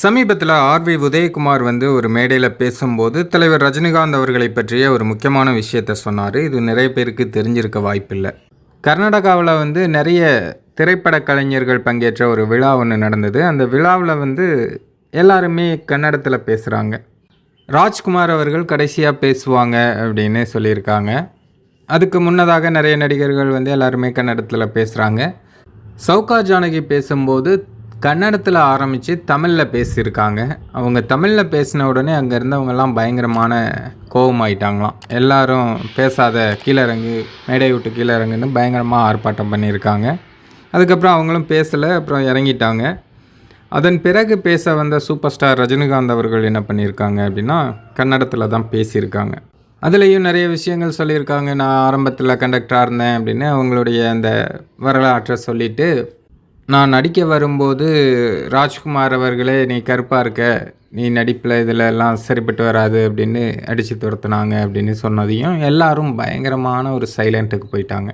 சமீபத்தில் ஆர்வி உதயகுமார் வந்து ஒரு மேடையில் பேசும்போது தலைவர் ரஜினிகாந்த் அவர்களை பற்றிய ஒரு முக்கியமான விஷயத்த சொன்னார். இது நிறைய பேருக்கு தெரிஞ்சிருக்க வாய்ப்பில்லை. கர்நாடகாவில் வந்து நிறைய திரைப்பட கலைஞர்கள் பங்கேற்ற ஒரு விழா ஒன்று நடந்தது. அந்த விழாவில் வந்து எல்லாருமே கன்னடத்தில் பேசுகிறாங்க ராஜ்குமார் அவர்கள் கடைசியாக பேசுவாங்க அப்படின்னு சொல்லியிருக்காங்க. அதுக்கு முன்னதாக நிறைய நடிகர்கள் வந்து எல்லாருமே கன்னடத்தில் பேசுகிறாங்க சவுகா ஜானகி பேசும்போது கன்னடத்தில் ஆரம்பித்து தமிழில் பேசியிருக்காங்க. அவங்க தமிழில் பேசின உடனே அங்கே இருந்தவங்கெல்லாம் பயங்கரமான கோபமாயிட்டாங்களாம் எல்லாரும் பேசாத கீழறங்கு மேடை விட்டு கீழறங்குன்னு பயங்கரமாக ஆர்ப்பாட்டம் பண்ணியிருக்காங்க. அதுக்கப்புறம் அவங்களும் பேசலை அப்புறம் இறங்கிட்டாங்க. அதன் பிறகு பேச வந்த சூப்பர் ஸ்டார் ரஜினிகாந்த் அவர்கள் என்ன பண்ணியிருக்காங்க அப்படின்னா கன்னடத்தில் தான் பேசியிருக்காங்க. அதுலேயும் நிறைய விஷயங்கள் சொல்லியிருக்காங்க. நான் ஆரம்பத்தில் கண்டக்டராக இருந்தேன் அப்படின்னு அவங்களுடைய அந்த வரலாற்றை சொல்லிவிட்டு நான் நடிக்க வரும்போது ராஜ்குமார் அவர்களே நீ கருப்பாக இருக்க. நீ நடிப்பில் இதில் எல்லாம் சரிப்பட்டு வராது அப்படின்னு அடித்து துரத்துனாங்க அப்படின்னு சொன்னதையும் எல்லாரும் பயங்கரமான ஒரு சைலண்ட்டுக்கு போயிட்டாங்க.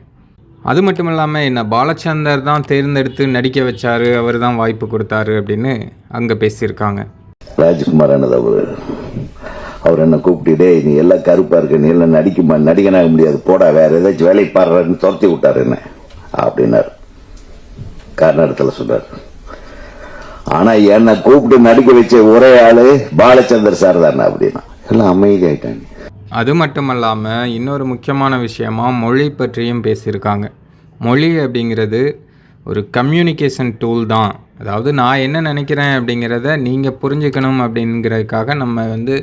அது மட்டும் இல்லாமல் என்ன பாலச்சந்தர் தான் தேர்ந்தெடுத்து நடிக்க வச்சார் அவர் தான் வாய்ப்பு கொடுத்தாரு அப்படின்னு அங்கே பேசியிருக்காங்க. ராஜ்குமார் அவர்? அவர் என்ன கூப்பிட்டுட்டே நீ எல்லாம் கருப்பாக இருக்க. நீ எல்லாம் நடிக்க நடிகனாக முடியாது. போடா வேறு ஏதாச்சும் வேலை பாடுறாருன்னு துரத்தி விட்டாரு என்ன? அப்படின்னாரு. கர்நாடகத்தில் சொன்னார். ஆனா என்னை கூப்பிட்டு நடிக்க வச்ச ஒரே ஆளு பாலச்சந்தர் சார் தானே அப்படின்னா. எல்லாம் அமைதியாயிட்டாங்க. அது மட்டும் இல்லாமல் இன்னொரு முக்கியமான விஷயமா மொழி பற்றியும் பேசியிருக்காங்க. மொழி அப்படிங்கிறது ஒரு கம்யூனிகேஷன் டூல் தான். அதாவது நான் என்ன நினைக்கிறேன் அப்படிங்கிறத நீங்கள் புரிஞ்சுக்கணும் அப்படிங்கிறதுக்காக நம்ம வந்து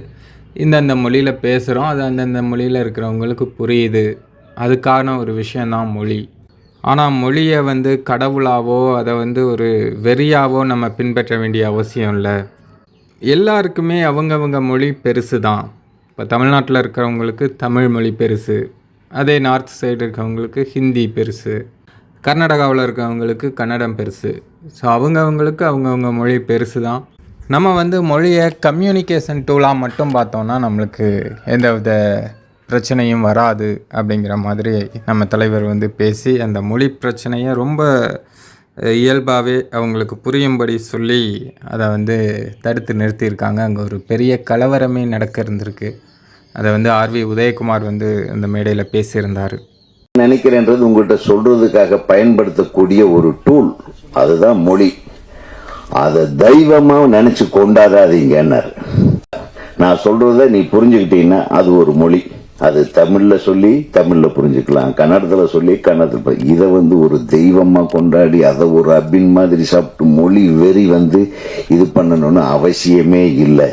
இந்தந்த மொழியில் பேசுகிறோம் அது அந்தந்த மொழியில் இருக்கிறவங்களுக்கு புரியுது. அதுக்கான ஒரு விஷயந்தான் மொழி. ஆனால் மொழியை வந்து கடவுளாவோ அதை வந்து ஒரு வெறியாவோ நம்ம பின்பற்ற வேண்டிய அவசியம் இல்லை. எல்லாருக்குமே அவங்கவங்க மொழி பெருசு தான். இப்போ தமிழ்நாட்டில் இருக்கிறவங்களுக்கு தமிழ் மொழி பெருசு. அதே நார்த் சைடு இருக்கிறவங்களுக்கு ஹிந்தி பெருசு. கர்நாடகாவில் இருக்கிறவங்களுக்கு கன்னடம் பெருசு. ஸோ அவங்கவங்களுக்கு அவங்கவுங்க மொழி பெருசு தான். நம்ம வந்து மொழியை கம்யூனிகேஷன் டூலாக மட்டும் பார்த்தோன்னா நம்மளுக்கு எந்த வித பிரச்சனையும் வராது அப்படிங்கிற மாதிரி நம்ம தலைவர் வந்து பேசி அந்த மொழி பிரச்சனையை ரொம்ப இயல்பாகவே அவங்களுக்கு புரியும்படி சொல்லி அதை வந்து தடுத்து நிறுத்தியிருக்காங்க. அங்கே ஒரு பெரிய கலவரமே நடக்க இருந்திருக்கு அதை வந்து ஆர்வி உதயகுமார் வந்து அந்த மேடையில் பேசியிருந்தார். நினைக்கிறேன்றது உங்கள்கிட்ட சொல்கிறதுக்காக பயன்படுத்தக்கூடிய ஒரு டூல் அதுதான் மொழி. அதை தெய்வமாக நினச்சி கொண்டாடாதீங்கன்னார். நான் சொல்கிறத நீ புரிஞ்சுக்கிட்டீங்கன்னா அது ஒரு மொழி. அது தமிழ்ல சொல்லி தமிழ்ல புரிஞ்சுக்கலாம். கன்னடத்துல சொல்லி கன்னடத்துல இதை வந்து ஒரு தெய்வமா கொண்டாடி அதை ஒரு அபின் மாதிரி சாப்பிட்டு மொழி வெறி வந்து இது பண்ணணும்னு அவசியமே இல்லை.